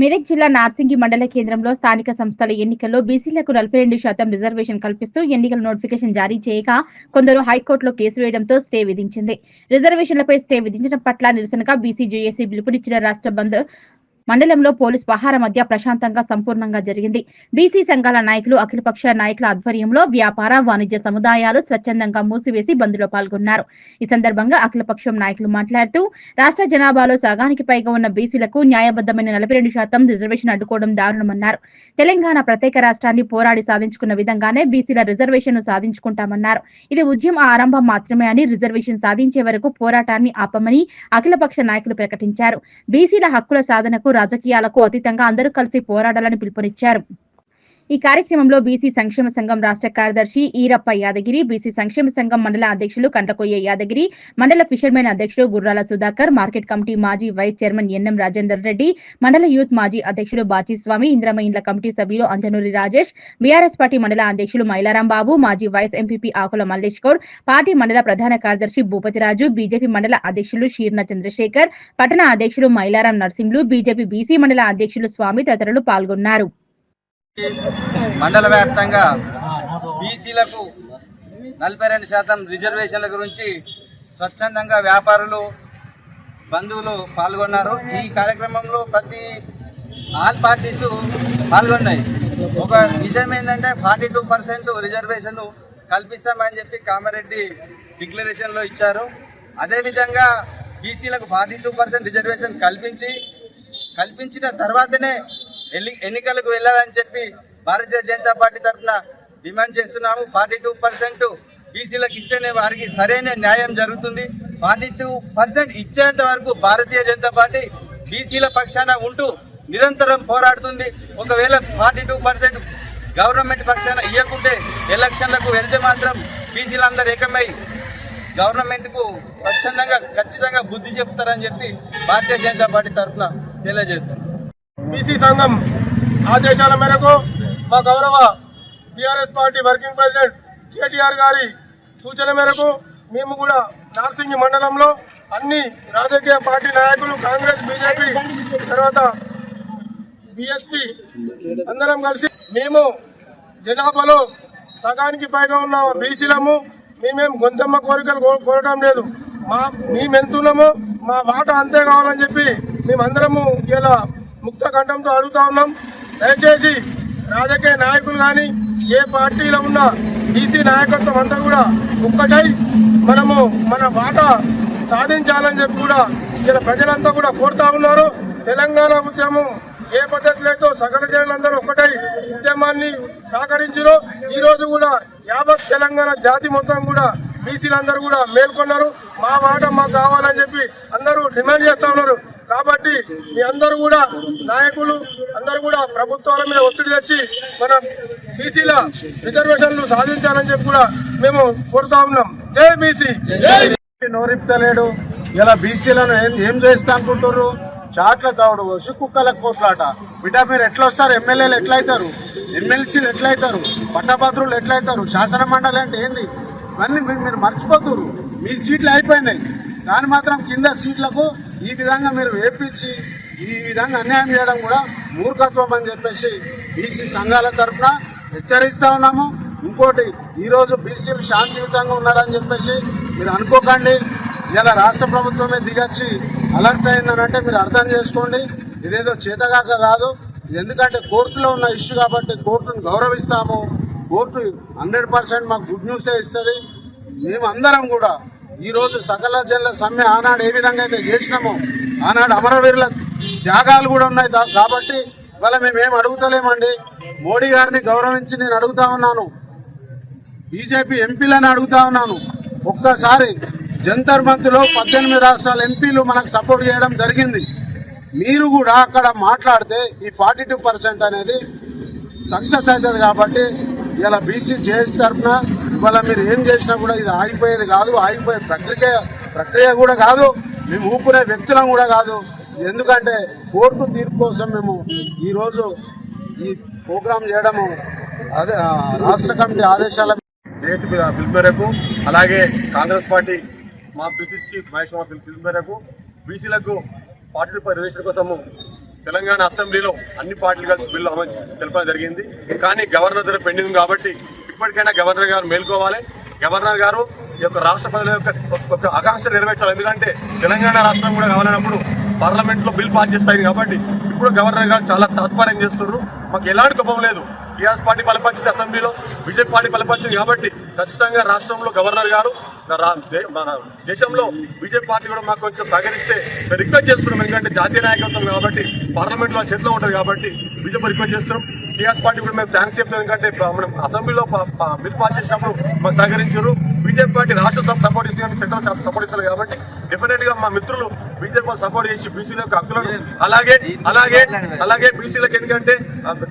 మెదక్ జిల్లా నార్సింగి మండల కేంద్రంలో స్థానిక సంస్థల ఎన్నికల్లో బీసీలకు నలభై రెండు శాతం రిజర్వేషన్ కల్పిస్తూ ఎన్నికల నోటిఫికేషన్ జారీ చేయక కొందరు హైకోర్టులో కేసు వేయడంతో స్టే విధించింది. రిజర్వేషన్లపై స్టే విధించడం పట్ల నిరసనగా బీసీ జేఏసీ పిలుపునిచ్చిన రాష్ట్ర బంద్ మండలంలో పోలీస్ పహార మధ్య ప్రశాంతంగా సంపూర్ణంగా జరిగింది. బీసీ సంఘాల నాయకులు అఖిలపక్ష నాయకుల ఆధ్వర్యంలో వ్యాపార వాణిజ్య సముదాయాలు స్వచ్ఛందంగా మూసివేసి బంద్లో పాల్గొన్నారు. ఈ సందర్భంగా అఖిలపక్షం నాయకులు మాట్లాడుతూ రాష్ట్ర జనాభాలో సగానికి పైగా ఉన్న బీసీలకు న్యాయబద్ధమైన నలభై రెండు శాతం రిజర్వేషన్ అడ్డుకోవడం దారుణమన్నారు. తెలంగాణ ప్రత్యేక రాష్ట్రాన్ని పోరాడి సాధించుకున్న విధంగానే బీసీల రిజర్వేషన్ సాధించుకుంటామన్నారు. ఇది ఉద్యమ ఆరంభం మాత్రమే అని రిజర్వేషన్ సాధించే వరకు పోరాటాన్ని ఆపమని అఖిలపక్ష నాయకులు ప్రకటించారు. బీసీల హక్కుల సాధనకు రాజకీయాలకు అతీతంగా అందరూ కలిసి పోరాడాలని పిలుపునిచ్చారు. ఈ కార్యక్రమంలో బీసీ సంక్షేమ సంఘం రాష్ట్ర కార్యదర్శి ఈరప్ప యాదగిరి బీసీ సంక్షేమ సంఘం మండల అధ్యక్షులు కంటకొయ్య యాదగిరి మండల ఫిషర్మెన్ అధ్యక్షుడు గుర్రాల సుధాకర్ మార్కెట్ కమిటీ మాజీ vice chairman NM Rajender Reddy మండల యూత్ మాజీ అధ్యక్షుడు బాచిస్వామి ఇంద్రమయిండ్ల కమిటీ సభ్యులు అంజనూరి రాజేష్ బీఆర్ఎస్ పార్టీ మండల అధ్యక్షులు మైలారాం బాబు మాజీ vice MPP Akula Mallesh Goud party మండల ప్రధాన కార్యదర్శి భూపతిరాజు బీజేపీ మండల అధ్యక్షులు షీర్న చంద్రశేఖర్ పట్టణ అధ్యక్షులు మైలారాం నర్సింహులు బీజేపీ బీసీ మండల అధ్యక్షులు స్వామి తదితరులు పాల్గొన్నారు. మండల వ్యాప్తంగా బీసీలకు నలభై రెండు శాతం రిజర్వేషన్ల గురించి స్వచ్ఛందంగా వ్యాపారులు బంధువులు పాల్గొన్నారు. ఈ కార్యక్రమంలో ప్రతి ఆల్ పార్టీస్ పాల్గొన్నాయి. ఒక విషయం ఏంటంటే ఫార్టీ టూ పర్సెంట్ రిజర్వేషన్ కల్పిస్తామని చెప్పి కామారెడ్డి డిక్లరేషన్లో ఇచ్చారు. అదేవిధంగా బీసీలకు ఫార్టీ టూ పర్సెంట్ రిజర్వేషన్ కల్పించి కల్పించిన తర్వాతనే ఎన్నికలకు వెళ్ళాలని చెప్పి భారతీయ జనతా పార్టీ తరఫున డిమాండ్ చేస్తున్నాము. ఫార్టీ టూ పర్సెంట్ బీసీలకు ఇస్తేనే వారికి సరైన న్యాయం జరుగుతుంది. ఫార్టీ టూ పర్సెంట్ ఇచ్చేంత వరకు భారతీయ జనతా పార్టీ బీసీల పక్షాన ఉంటూ నిరంతరం పోరాడుతుంది. ఒకవేళ ఫార్టీ టూ పర్సెంట్ గవర్నమెంట్ పక్షాన ఇవ్వకుంటే ఎలక్షన్లకు వెళ్తే మాత్రం బీసీలందరూ ఏకమై గవర్నమెంట్కు స్వచ్ఛందంగా ఖచ్చితంగా బుద్ధి చెప్తారని చెప్పి భారతీయ జనతా పార్టీ తరఫున తెలియజేస్తుంది బీసీ సంఘం ఆదేశాల మేరకు మా గౌరవ TRS party working president KTR గారి సూచన మేరకు మేము కూడా నార్సింగి మండలంలో అన్ని రాజకీయ పార్టీ నాయకులు కాంగ్రెస్ బీజేపీ తర్వాత బిఎస్పీ అందరం కలిసి మేము జనాభాలో సగానికి పైగా ఉన్న బీసీలము మేమేం గొంతమ్మ కోరికలు కో- కోరటం లేదు. మా మేమెంతున్నామో మా వాట అంతే కావాలని చెప్పి మేమందరము ఇలా ముక్త కంఠంతో అడుగుతా ఉన్నాం. దయచేసి రాజకీయ నాయకులు కానీ ఏ పార్టీలో ఉన్న బీసీ నాయకత్వం అంతా కూడా ఒక్కటై మనము మన వాట సాధించాలని చెప్పి కూడా ఇలా ప్రజలంతా కూడా కోరుతా ఉన్నారు. తెలంగాణ ఉద్యమం ఏ పద్ధతిలో సకల జనులందరూ ఒకటై ఉద్యమాన్ని సహకరించారు ఈ రోజు కూడా యావత్ తెలంగాణ జాతి మొత్తం కూడా బీసీలందరూ కూడా మేల్కొన్నారు. మా వాట మాకు కావాలని చెప్పి అందరూ డిమాండ్ చేస్తా ఉన్నారు. కాబట్టి మీ అందరూ కూడా నాయకులు అందరూ కూడా ప్రభుత్వాల మీద ఒత్తిడి తెచ్చి మన బీసీల రిజర్వేషన్లు సాధించాలని చెప్పి కూడా మేము కోరుతా ఉన్నాం. జై బీసీ! నోరిప్తలేడు. ఇలా బీసీలను ఏం ఏం చేస్తా అనుకుంటారు చాట్ల తావుడు పోసి కుక్కల కోట్లాట. బిడ్డ మీరు ఎట్లా వస్తారు ఎమ్మెల్యేలు ఎట్లయితారు? ఎమ్మెల్సీలు ఎట్లయితారు? పట్టభద్రులు ఎట్లయితారు? శాసన మండలి అంటే ఏంది? ఇవన్నీ మీరు మర్చిపోతున్నారు మీ సీట్లు అయిపోయినాయి. కానీ మాత్రం కింద సీట్లకు ఈ విధంగా మీరు వేపించి ఈ విధంగా అన్యాయం చేయడం కూడా మూర్ఖత్వం అని చెప్పేసి బీసీ సంఘాల తరఫున హెచ్చరిస్తా ఉన్నాము. ఇంకోటి ఈరోజు బీసీలు శాంతియుతంగా ఉన్నారని చెప్పేసి మీరు అనుకోకండి. ఇలా రాష్ట్ర ప్రభుత్వమే దిగచ్చి అలర్ట్ అయిందని అంటే మీరు అర్థం చేసుకోండి. ఇదేదో చేతగాక కాదు. ఇది ఎందుకంటే కోర్టులో ఉన్న ఇష్యూ కాబట్టి కోర్టును గౌరవిస్తాము. కోర్టు హండ్రెడ్ పర్సెంట్ మాకు గుడ్ న్యూసే ఇస్తుంది. మేము అందరం కూడా ఈరోజు సకల జల్ల సమ్మె ఆనాడు ఏ విధంగా అయితే చేసినామో ఆనాడు అమరవీరుల త్యాగాలు కూడా ఉన్నాయి కాబట్టి ఇవాళ మేమేం అడుగుతలేమండి. మోడీ గారిని గౌరవించి నేను అడుగుతా ఉన్నాను. బీజేపీ ఎంపీలను అడుగుతా ఉన్నాను. ఒక్కసారి జంతర్ మంత్లో పద్దెనిమిది రాష్ట్రాల ఎంపీలు మనకు సపోర్ట్ చేయడం జరిగింది. మీరు కూడా అక్కడ మాట్లాడితే ఈ ఫార్టీ టూ పర్సెంట్ అనేది సక్సెస్ అవుతుంది కాబట్టి ఇలా బీసీ జేఎస్ తరఫున ఇవాళ మీరు ఏం చేసినా కూడా ఇది ఆగిపోయేది కాదు ఆగిపోయే ప్రక్రియ ప్రక్రియ కూడా కాదు మేము ఊపుకునే వ్యక్తులం కూడా కాదు. ఎందుకంటే కోర్టు తీర్పు కోసం మేము ఈరోజు ఈ ప్రోగ్రాం చేయడము అదే రాష్ట్ర కమిటీ ఆదేశాల జేఏసీ పిలుపు మేరకు అలాగే కాంగ్రెస్ పార్టీ మా పిసిసి మహేష్ పిలుపు మేరకు బీసీలకు ఫార్టీ రిజర్వేషన్ కోసము తెలంగాణ అసెంబ్లీలో అన్ని పార్టీలు కలిసి బిల్లు అమలు తెలపడం జరిగింది. కానీ గవర్నర్ దగ్గర పెండింగ్ కాబట్టి ఇప్పటికైనా గవర్నర్ గారు మేల్కోవాలి. గవర్నర్ గారు ఈ యొక్క రాష్ట్ర ప్రజల యొక్క ఒక ఆకాంక్ష నెరవేర్చాలి. ఎందుకంటే తెలంగాణ రాష్ట్రం కూడా కావాలన్నప్పుడు పార్లమెంట్లో బిల్ పాస్ చేస్తాయి కాబట్టి ఇప్పుడు గవర్నర్ గారు చాలా తాత్పర్యం చేస్తున్నారు. మాకు ఎలాంటి కోపం లేదు. టీఆర్ఎస్ పార్టీ బలపరిచింది అసెంబ్లీలో బీజేపీ పార్టీ బలపరిచింది కాబట్టి ఖచ్చితంగా రాష్ట్రంలో గవర్నర్ గారు మన దేశంలో బీజేపీ పార్టీ కూడా మాకు కొంచెం సహకరిస్తే మేము రిక్వెస్ట్ చేస్తున్నాం. ఎందుకంటే జాతీయ నాయకత్వం కాబట్టి పార్లమెంట్లో చేతిలో ఉంటుంది కాబట్టి బీజేపీ రిక్వెస్ట్ చేస్తున్నాం. టీఆర్ఎస్ పార్టీ కూడా మేము థ్యాంక్స్ చెప్తాం ఎందుకంటే మనం అసెంబ్లీలో ప- బిల్ పాస్ చేసినప్పుడు మాకు సహకరించారు. బీజేపీ పార్టీ రాష్ట్ర సభ సపోర్ట్ ఇస్తుంది సెంట్రల్ సభ సపోర్ట్ ఇస్తారు కాబట్టి డెఫినెట్గా మా మిత్రులు బీజేపీ సపోర్ట్ చేసి బీసీల యొక్క హక్కులను అలాగే అలాగే అలాగే బీసీలకు ఎందుకంటే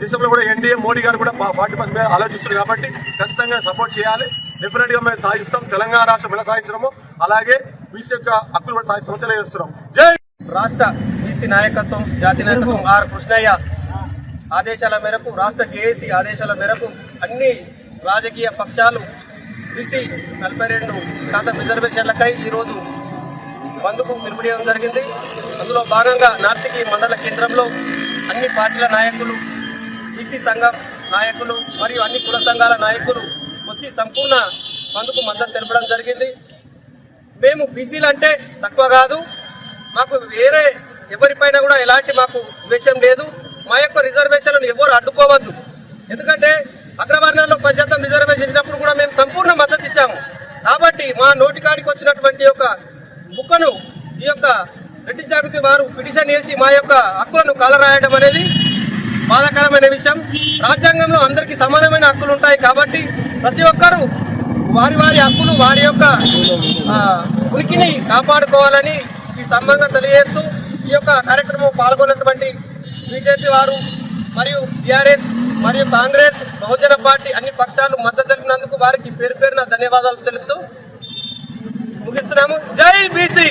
దేశంలో కూడా ఎన్డీఏ మోడీ గారు కూడా పార్టీ పని మీద ఆలోచిస్తున్నారు కాబట్టి ఖచ్చితంగా సపోర్ట్ చేయాలి. డెఫినెట్గా మేము సాధిస్తాం. తెలంగాణ రాష్ట్రం ఎలా సాధించడము అలాగే బీసీ యొక్క హక్కులు కూడా సాధిస్తామో తెలియజేస్తున్నాం. జై రాష్ట్ర బీసీ నాయకత్వం జాతీయ నాయకత్వం ఆర్ కృష్ణయ్య ఆదేశాల మేరకు రాష్ట్ర జేఏసీ ఆదేశాల మేరకు అన్ని రాజకీయ పక్షాలు బీసీ నలభై రెండు శాతం రిజర్వేషన్లకై ఈరోజు బంద్కు పిలుపునియడం జరిగింది. అందులో భాగంగా నార్తికి మండల కేంద్రంలో అన్ని పార్టీల నాయకులు బీసీ సంఘం నాయకులు మరియు అన్ని కుల సంఘాల నాయకులు వచ్చి సంపూర్ణ బంద్కు మద్దతు తెలపడం జరిగింది. మేము బీసీలు అంటే తక్కువ కాదు. మాకు వేరే ఎవరిపైన కూడా ఎలాంటి మాకు విషయం లేదు. మా యొక్క రిజర్వేషన్లను ఎవరు అడ్డుకోవద్దు. ఎందుకంటే అగ్రవర్ణాల్లో పది శాతం రిజర్వేషన్ ఇచ్చినప్పుడు కూడా మేము సంపూర్ణ మా నోటికాడికి వచ్చినటువంటి యొక్క బుక్కను ఈ యొక్క రెడ్డి జాగృతి వారు పిటిషన్ వేసి మా యొక్క హక్కులను కలరాయడం అనేది బాధాకరమైన విషయం. రాజ్యాంగంలో అందరికీ సమానమైన హక్కులు ఉంటాయి కాబట్టి ప్రతి ఒక్కరూ వారి వారి హక్కులు వారి యొక్క ఉనికిని కాపాడుకోవాలని ఈ సంబంధం తెలియజేస్తూ ఈ యొక్క కార్యక్రమం పాల్గొన్నటువంటి బీజేపీ వారు మరియు టీఆర్ఎస్ మరియు కాంగ్రెస్ బహుజన పార్టీ అన్ని పక్షాలు మద్దతు తెలిపినందుకు వారికి పేరు పేరున ధన్యవాదాలు తెలుపుతూ ముగిస్తున్నాము జై బీసీ.